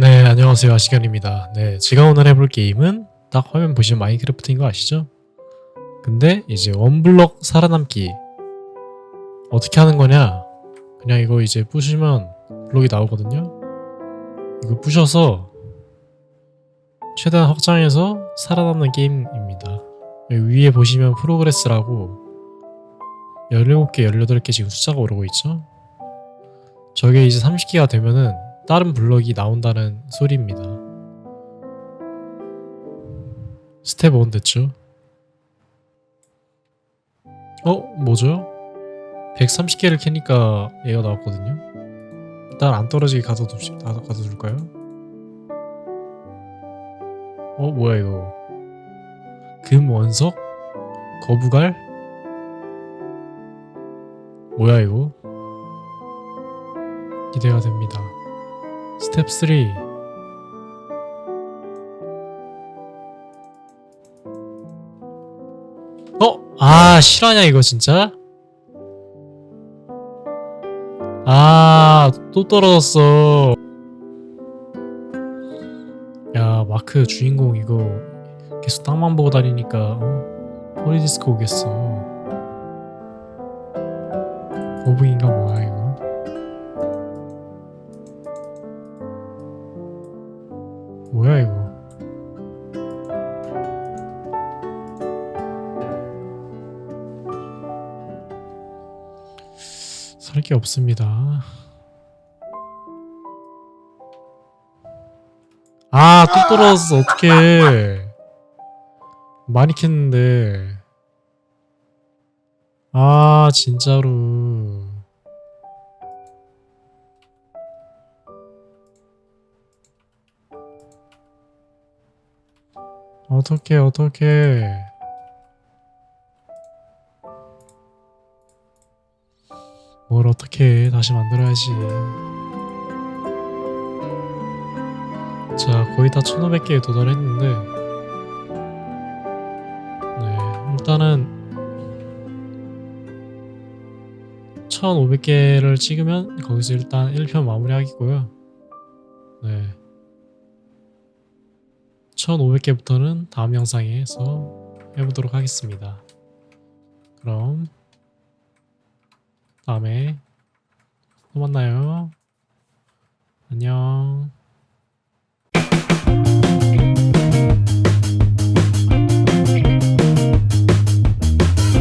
네, 안녕하세요. 아시간입니다. 네, 제가 오늘 해볼 게임은 딱 화면 보시면 마인크래프트인 거 아시죠? 근데 이제 원블럭 살아남기 어떻게 하는 거냐? 그냥 이거 이제 부시면 블록이 나오거든요. 이거 부셔서 최대한 확장해서 살아남는 게임입니다. 위에 보시면 프로그레스라고 17개, 18개 지금 숫자가 오르고 있죠? 저게 이제 30개가 되면은 다른 블럭이 나온다는 소리입니다. 스텝 1 됐죠? 어? 뭐죠? 130개를 캐니까 얘가 나왔거든요? 일단 안 떨어지게 가둬둡시, 가- 가둬둘까요? 어? 뭐야 이거 금 원석? 거부갈? 뭐야 이거? 기대가 됩니다. 스텝 3 어? 아 실화냐 이거 진짜? 아 또 떨어졌어 야 마크 주인공 이거 계속 땅만 보고 다니니까 어? 폴리디스크 오겠어 거북인가 뭐야 이거 뭐야 이거? 살 게 없습니다. 아 또 떨어졌어. 어떡해. 많이 캤는데. 아 진짜로 어떡해 어떡해. 뭘 어떻게 해. 다시 만들어야지. 자 거의 다 1500개에 도달했는데. 네 일단은 1500개를 찍으면 거기서 일단 1편 마무리 하겠고요. 네 1500개부터는 다음 영상에서 해보도록 하겠습니다. 그럼 다음에 또 만나요. 안녕.